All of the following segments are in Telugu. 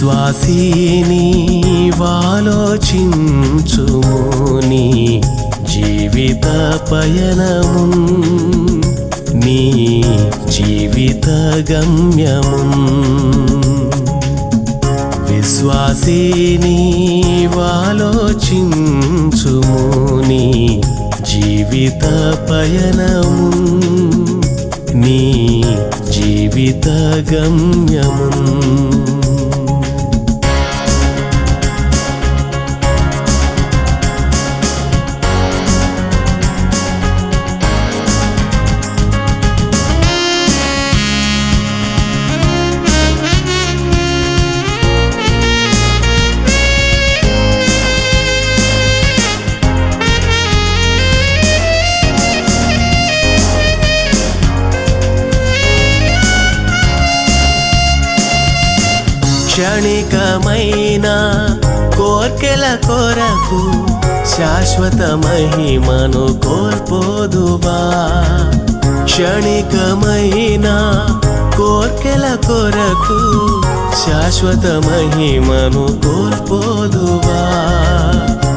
విశ్వాసీని వాలోచించుముని జీవిత పయనము నీ జీవిత గమ్యము. విశ్వాసీని వాలోచించుముని జీవిత పయనము నీ జీవిత గమ్యము. క్షణికమైన కోర్కెల కొరకు శాశ్వత మహిమను కోల్పోదువా? క్షణికమైన కోర్కెల కొరకు శాశ్వత మహిమను కోల్పోదువా?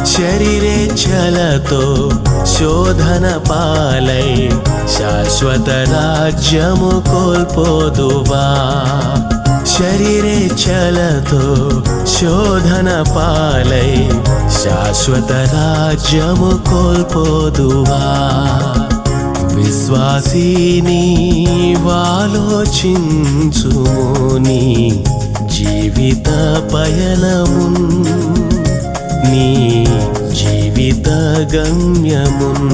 శరీరేచ్ఛలతో శోధన పాలై శాశ్వత రాజ్యము కోల్పోదువా? శరీరేచ్ఛలతో శోధన పాలై శాశ్వత రాజ్యము కోల్పోదువా. విశ్వాసీని వాలోచించుని జీవిత పయనమున్ నీ జీవిత గమ్యమున్.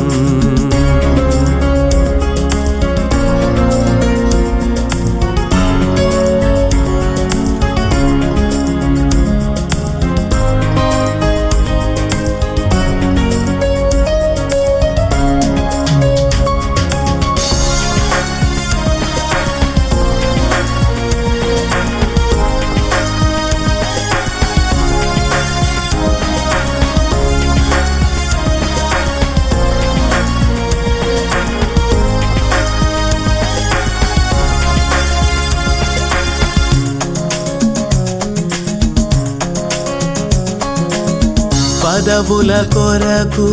పదవుల కొరకు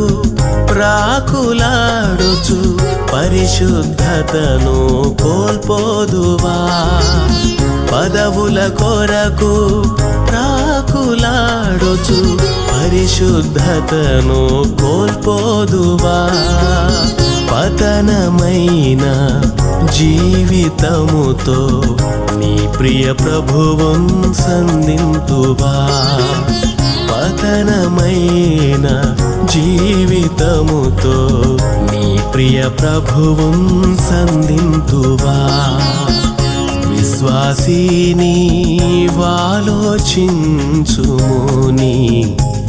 ప్రాకులాడుచు పరిశుద్ధతను కోల్పోదువా? పదవుల కొరకు ప్రాకులాడుచు పరిశుద్ధతను కోల్పోదువా? పతనమైన జీవితముతో నీ ప్రియ ప్రభువం సంధింతువా? పతనమైన జీవితముతో నీ ప్రియ ప్రభువున్ సంధింతువా. విశ్వాసీని వాలోచించుముని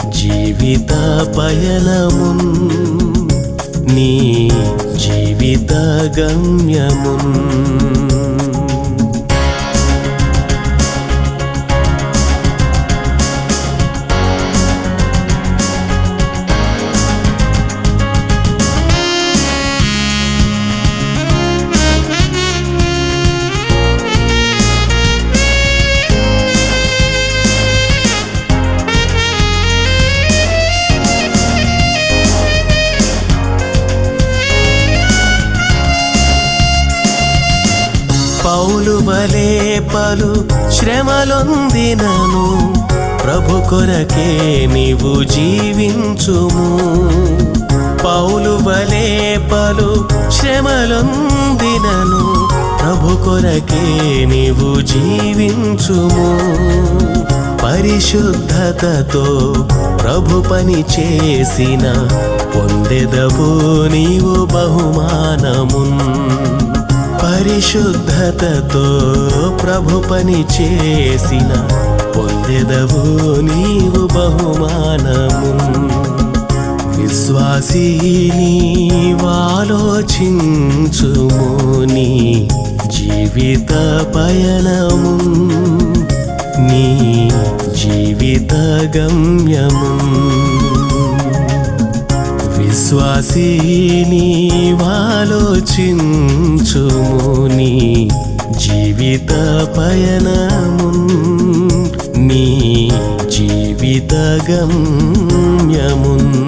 జీవిత పయనము నీ జీవిత గమ్యమున్. వలే పలు శ్రమలొందినను. ప్రభు కొరకే నీవు జీవించుము. పౌలు వలే పలు శ్రమలొందినను. ప్రభు కొరకే నీవు జీవించుము. పరిశుద్ధతతో ప్రభు పని చేసిన పొందెదవు నీవు బహుమానమున్. పరిశుద్ధతతో ప్రభు పని చేసిన పొందెదవు నీవు బహుమానము. విశ్వాసీని వాలోచించుము నీ జీవిత పయనము. నీ జీవిత గమ్యము. విశ్వాసీని వాలోచించుము జీవిత పయనమున్ నీ జీవిత గమ్యమున్.